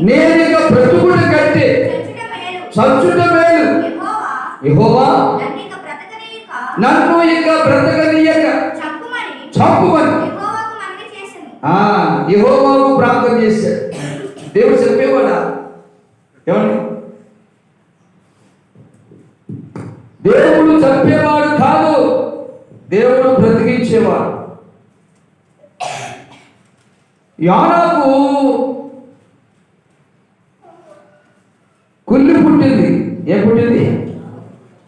నేను ఇక బ్రతుకుట కంటే చచ్చుట మేలు. యెహోవా నన్ను ఇక బ్రతకనీయక. చంపుమని యెహోవాకు ప్రార్థన చేశాడు దేవుడు చెప్పేవాడా? ఏమండి దేవుడు చంపేవాడు కాదు. దేవుడు బ్రతికించేవాడు. యోనాకు కుళ్ళి పుట్టింది. ఏ పుట్టింది?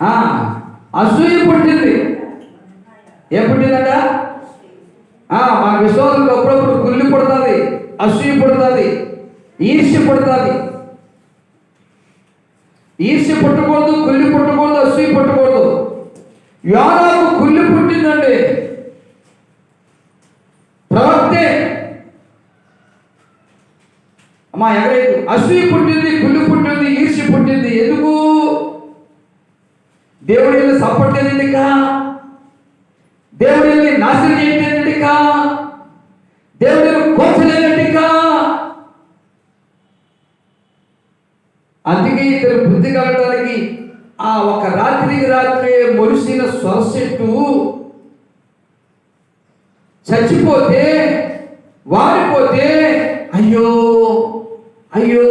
ఆ, అసూయ పుట్టింది. ఏ పుట్టిందట? ఆ, మన అప్పుడప్పుడు కుల్లి పుడుతుంది అసూయ పుడుతుంది ఈర్ష్య పుడుతుంది. ఈర్ష్య పుట్టకూడదు కుల్లి పుట్టకూడదు అసూయ పుట్టకూడదు. యోనా అమ్మా ఎవరైతే అసూయ పుట్టింది గుళ్ళు పుట్టింది ఈర్ష్య పుట్టింది ఎందుకు? దేవుడి సపోర్ట్ ఎందుక? దేవుడి నాశనం చేయటండి దేవుడి దేవుడిని అందుకే ఇతను బుద్ధి కలగడానికి ఆ ఒక రాత్రికి రాత్రి మొలిసిన సొరసెట్టు చచ్చిపోతే వాడిపోతే అయ్యో!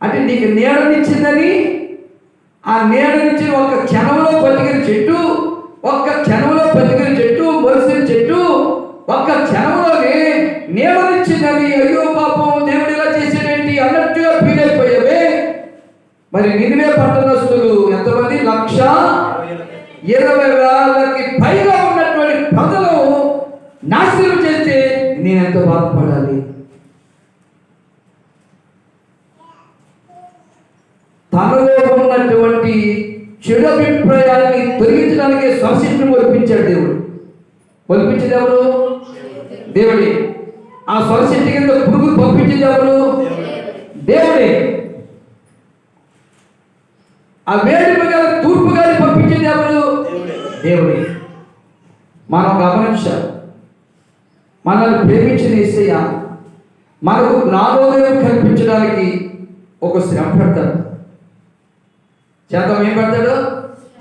అంటే నీకు నీడనిచ్చిందని ఆ నీడనిచ్చి ఒక్క క్షణంలో బతికిన చెట్టు ఒక్క క్షణంలో బతికిన చెట్టు మొలిసిన చెట్టు ఒక్క క్షణంలోనే నీడనిచ్చిందని అయ్యో పాపం దేవుడు ఇలా చేసాడేంటి అన్నట్టుగా ఫీల్ అయిపోయావే మరి నిన్నే పట్టణస్తులు ఎంతమంది? లక్ష ఇరవై వేలకి పైగా ఉన్నటువంటి ప్రజలు నాశనం చేస్తే నేను ఎంత బాధపడాలి. తనలో ఉన్నటువంటి చెడు అభిప్రాయాన్ని తొలగించడానికి స్వశిష్టుని ఒలిపించాడు దేవుడు. ఒలిపించేది ఎవరు? దేవుడే. ఆ స్వశిష్టి కింద పురుగు పంపించేది ఎవరు? దేవుడే. ఆ వేడి గల తూర్పు గారి పంపించేది ఎవరు? దేవుడే. మనం గమనించాం మనల్ని ప్రేమించిన ఏసయ్య మనకు జ్ఞానోదయం కల్పించడానికి ఒక శ్రమ పెడతాడు. శాంతం ఏం పెడతాడు?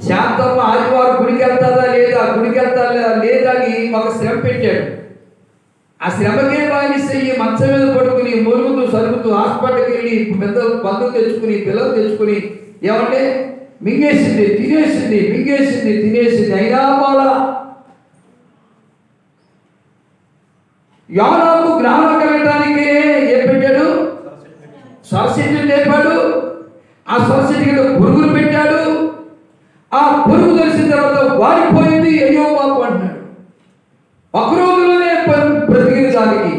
శాంతమ్మ ఆదివారం గుడికి వెళ్తాదా లేదా? గుడికి వెళ్తాదా లేదా అని ఒక శ్రమ పెట్టాడు. ఆ శ్రమకే బానిసయ్యి మంచం మీద పడుకుని మురుగుతూ సరుగుతూ హాస్పిటల్కి వెళ్ళి పెద్ద బంధువు తెచ్చుకుని పిల్లలు తెచ్చుకుని ఏమంటే మింగేసింది తినేసింది మింగేసింది తినేసింది. అయినా బాలా యోనాకు జ్ఞానం కలగడానికి ఏం పెట్టాడు సరస్వతి లేపాడు ఆ సరస్వతి కింద పురుగులు పెట్టాడు. ఆ పురుగు తెలిసిన తర్వాత వాడిపోయింది అయ్యో బాబు అంటున్నాడు. ఒక రోజులోనే బ్రతికిన దానికి.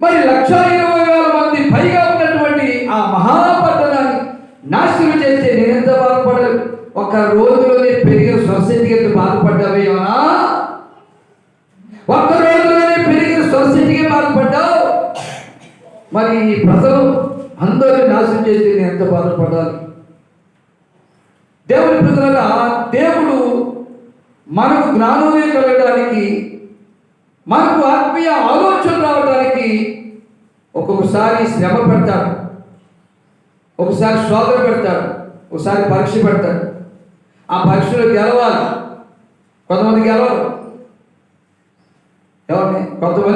మరి లక్ష ఇరవై వేల మంది పైగా ఉన్నటువంటి ఆ మహాపట్టణాన్ని నాశనం చేస్తే నేనెంత బాధపడలేదు ఒక రోజులోనే పెరిగిన స్వస్థితికి బాధపడ్డావేమన్నా బాధపడ్డావేమా ఒక్క రోజులోనే పెరిగిన సొసైటీకి బాధపడ్డావు. మరి ఈ ప్రజలు అందరూ నాశనం చేస్తే నేను ఎంత బాధపడాలి? దేవుని ప్రజలుగా దేవుడు మనకు జ్ఞానోదయం కలగడానికి మనకు ఆత్మీయ ఆలోచన రావడానికి ఒక్కొక్కసారి శ్రమ పెడతాడు ఒకసారి శోధన పెడతాడు ఒకసారి పరీక్ష పెడతాడు ఆ పరీక్షలో గెలవాలి. కొంతమంది గెలవరు. ఎవరిని? కొంతమంది